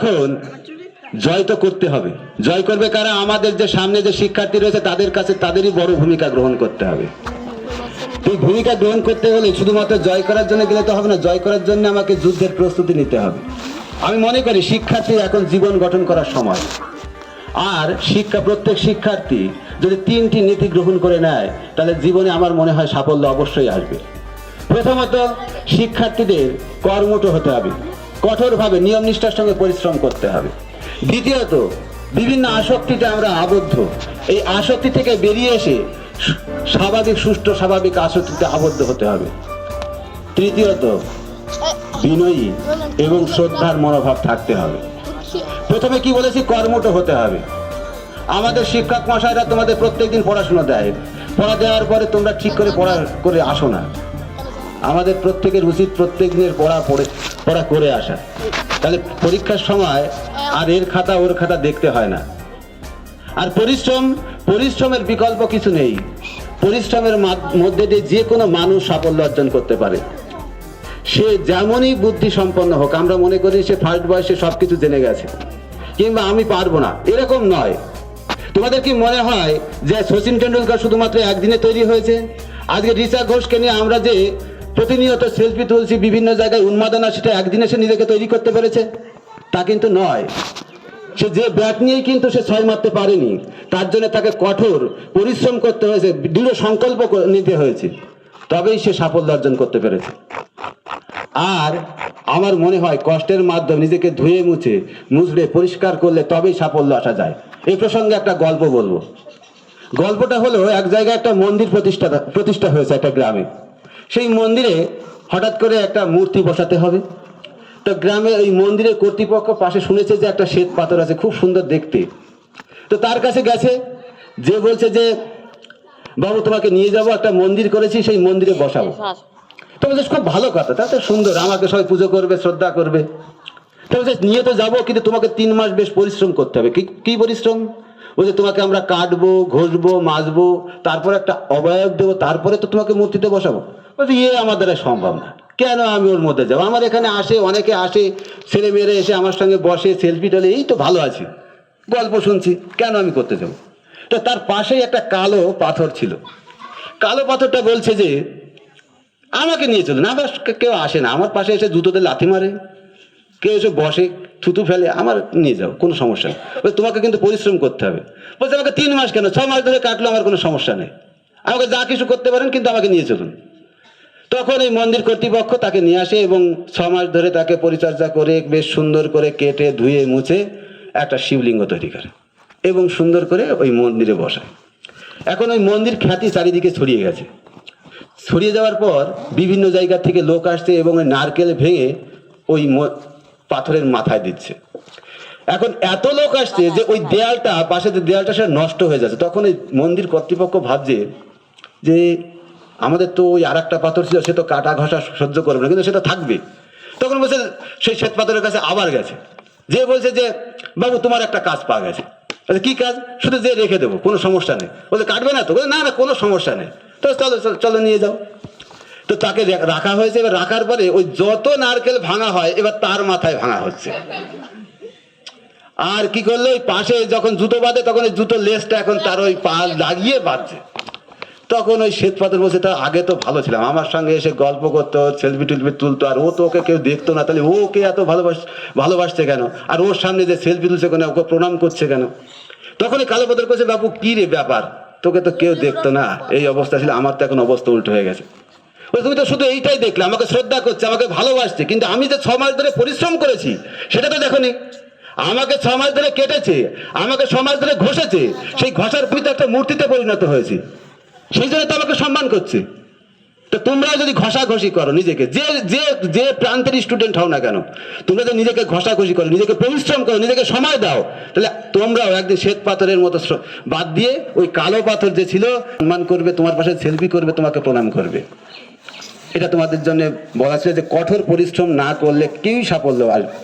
এখন জয় তো করতে হবে। জয় করবে কারা? আমাদের যে সামনে যে শিক্ষার্থী রয়েছে, তাদের কাছে তাদেরই বড় ভূমিকা গ্রহণ করতে হবে। এই ভূমিকা গ্রহণ করতে হলে শুধুমাত্র জয় করার জন্য গেলে তো হবে না, জয় করার জন্য আমাকে যুদ্ধের প্রস্তুতি নিতে হবে। আমি মনে করি শিক্ষার্থী এখন জীবন গঠন করার সময়। আর শিক্ষা, প্রত্যেক শিক্ষার্থী যদি তিনটি নীতি গ্রহণ করে নেয়, তাহলে জীবনে আমার মনে হয় সাফল্য অবশ্যই আসবে। প্রথমত, শিক্ষার্থীদের কর্মঠ হতে হবে। কঠোরভাবে নিয়ম নিষ্ঠার সঙ্গে পরিশ্রম করতে হবে। দ্বিতীয়ত, বিভিন্ন আসক্তিতে আমরা আবদ্ধ। এই আসক্তি থেকে বেরিয়ে এসে স্বাভাবিক, সুষ্ঠু, স্বাভাবিক আসক্তিতে আবদ্ধ হতে হবে। তৃতীয়ত, বিনয়ী এবং শ্রদ্ধার মনোভাব থাকতে হবে। প্রথমে কি বলেছি? কর্মঠ হতে হবে। আমাদের শিক্ষক মশাইরা তোমাদের প্রত্যেকদিন পড়াশোনা দেয়। পড়া দেওয়ার পরে তোমরা ঠিক করে পড়া, করে আসো না। আমাদের প্রত্যেকের উচিত প্রত্যেক দিনের পড়া পড়ে, পড়া করে আসা। তাহলে পরীক্ষার সময় আর এর খাতা ওর খাতা দেখতে হয় না। আর পরিশ্রম, পরিশ্রমের বিকল্প কিছু নেই। পরিশ্রমের মধ্যে দিয়ে যে কোনো মানুষ সাফল্য অর্জন করতে পারে। সে যেমনই বুদ্ধি সম্পন্ন হোক, আমরা মনে করি সে ফার্স্ট বয়সে সব কিছু জেনে গেছে। কিংবা আমি পারব না, এরকম নয়। তোমাদের কি মনে হয় যে সচিন টেন্ডুলকার শুধুমাত্র একদিনে তৈরি হয়েছে? আজকে রিচা ঘোষকে নিয়ে আমরা যে প্রতিনিয়ত সেলফি তুলছি, বিভিন্ন জায়গায় উন্মাদনা, সেটা একদিনে সে নিজেকে তৈরি করতে পেরেছে। তা কিন্তু নয়। সে যে ব্যাট নিয়েই কিন্তু সে ছয় মারতে পারেনি, তার জন্য তাকে কঠোর পরিশ্রম করতে হয়েছে, দৃঢ় সংকল্প নিতে হয়েছে। তবেই সে সাফল্য অর্জন করতে পেরেছে। আর আমার মনে হয় কষ্টের মাধ্যমে নিজেকে ধুয়ে মুছে মুছড়ে পরিষ্কার করলে তবেই সাফল্য আসা যায়। এই প্রসঙ্গে একটা গল্প বলব। গল্পটা হলো এক জায়গায় একটা মন্দির প্রতিষ্ঠা প্রতিষ্ঠা হয়েছে একটা গ্রামে। সেই মন্দিরে হঠাৎ করে একটা মূর্তি বসাতে হবে। তো গ্রামে ওই মন্দিরের কর্তৃপক্ষ পাশে শুনেছে যে একটা শ্বেত পাথর আছে, খুব সুন্দর দেখতে। তো তার কাছে গেছে, যে বলছে যে, বাবু, তোমাকে নিয়ে যাব, একটা মন্দির করেছি, সেই মন্দিরে বসাবো। তো বলছে, খুব ভালো কথা তা তো সুন্দর, আমাকে সবাই পুজো করবে, শ্রদ্ধা করবে। তো বলছে, নিয়ে তো যাব, কিন্তু তোমাকে তিন মাস বেশ পরিশ্রম করতে হবে। কি কি পরিশ্রম? বলছে, তোমাকে আমরা কাটবো, ঘষবো, মাজবো, তারপর একটা অবয়ব দেবো, তারপরে তো তোমাকে মূর্তিতে বসাবো। বলছে ইয়ে আমার দ্বারা সম্ভব না। কেন আমি ওর মধ্যে যাব? আমার এখানে আসে, অনেকে আসে ছেলে মেয়েরা এসে আমার সঙ্গে বসে সেলফি টলে, এই তো ভালো আছি। গল্প শুনছি, কেন আমি করতে যাব? তো তার পাশেই একটা কালো পাথর ছিল। কালো পাথরটা বলছে যে, আমাকে নিয়ে চলুন আমার কেউ আসে না। আমার পাশে এসে জুতোতে লাথি মারে। কেউ এসে বসে, থুতু ফেলে, আমার নিয়ে যাও, কোনো সমস্যা নেই। তোমাকে কিন্তু পরিশ্রম করতে হবে। বলছে, আমাকে তিন মাস কেন? ছ মাস ধরে কাটলো, আমার কোনো সমস্যা নেই। আমাকে যা কিছু করতে পারেন, কিন্তু আমাকে নিয়ে চলুন। তখন এই মন্দির কর্তৃপক্ষ তাকে নিয়ে আসে এবং ছ মাস ধরে তাকে পরিচর্যা করে বেশ সুন্দর করে কেটে ধুয়ে মুছে একটা শিবলিঙ্গ তৈরি করে এবং সুন্দর করে ওই মন্দিরে বসায়। এখন ওই মন্দির খ্যাতি চারিদিকে ছড়িয়ে গেছে। ছড়িয়ে যাওয়ার পর বিভিন্ন জায়গা থেকে লোক আসছে এবং ওই নারকেল ভেঙে ওই পাথরের মাথায় দিচ্ছে। এখন এত লোক আসছে যে ওই দেয়ালটা পাশে যে দেয়ালটা, সেটা নষ্ট হয়ে যাচ্ছে। তখন ওই মন্দির কর্তৃপক্ষ ভাবছে যে আমাদের তো ওই আর একটা পাথর ছিল সে তো কাটা ঘষা সহ্য করবে না কিন্তু সেটা থাকবে। তখন বলছে সেই শ্বেত পাথরের কাছে আবার গেছে। যে বলছে যে বাবু তোমার একটা কাজ পাওয়া গেছে। কি কাজ? শুধু যে রেখে দেবো কোনো সমস্যা নেই। বলছে কাটবে না তো? না না কোনো সমস্যা নেই। তো চলো চলো, চলো নিয়ে যাও। তো তাকে রাখা হয়েছে। এবার রাখার পরে ওই যত নারকেল ভাঙা হয় এবার তার মাথায় ভাঙা হচ্ছে। আর কি করল? ওই পাশে যখন জুতো বাঁধে তখন ওই জুতো লেসটা এখন তার ওই পা লাগিয়ে বাঁধছে। তখন ওই শ্বেত পাথর বলছে তা আগে তো ভালো ছিলাম। আমার সঙ্গে এসে গল্প করতো সেলফি টুলফি তুলতো, আর ও তো ওকে কেউ দেখতো না। তাহলে ওকে এত ভালোবাস ভালোবাসছে কেন? আর ওর সামনে যে সেলফি তুলছে কেন, ওকে প্রণাম করছে কেন? তখন এই কালো পাথর করছে বাবু, কী রে ব্যাপার? তোকে তো কেউ দেখতো না। এই অবস্থা ছিল, আমার তো এখন অবস্থা উল্টো হয়ে গেছে। তুমি তো শুধু এইটাই দেখলে, আমাকে শ্রদ্ধা করছে, আমাকে ভালোবাসছে, কিন্তু আমি যে ছ মাস ধরে পরিশ্রম করেছি, সেটা তো দেখোনি। আমাকে ছ মাস ধরে কেটেছে, আমাকে ছ মাস ধরে ঘষেছে, সেই ঘষার পিতা একটা মূর্তিতে পরিণত হয়েছে। সেই জন্য তো আমাকে সম্মান করছে। তো তোমরা যদি ঘষাঘষি করো নিজেকে, যে যে যে প্রান্তের স্টুডেন্ট হও না কেন, তোমরা যদি নিজেকে ঘষাঘষি করো, নিজেকে পরিশ্রম করো, নিজেকে সময় দাও, তাহলে তোমরাও একদিন শ্বেত পাথরের মতো বাদ দিয়ে ওই কালো পাথর যে ছিল, সম্মান করবে, তোমার পাশে সেলফি করবে, তোমাকে প্রণাম করবে। এটা তোমাদের জন্য বলা ছিল যে কঠোর পরিশ্রম না করলে কেউই সাফল্য আসবে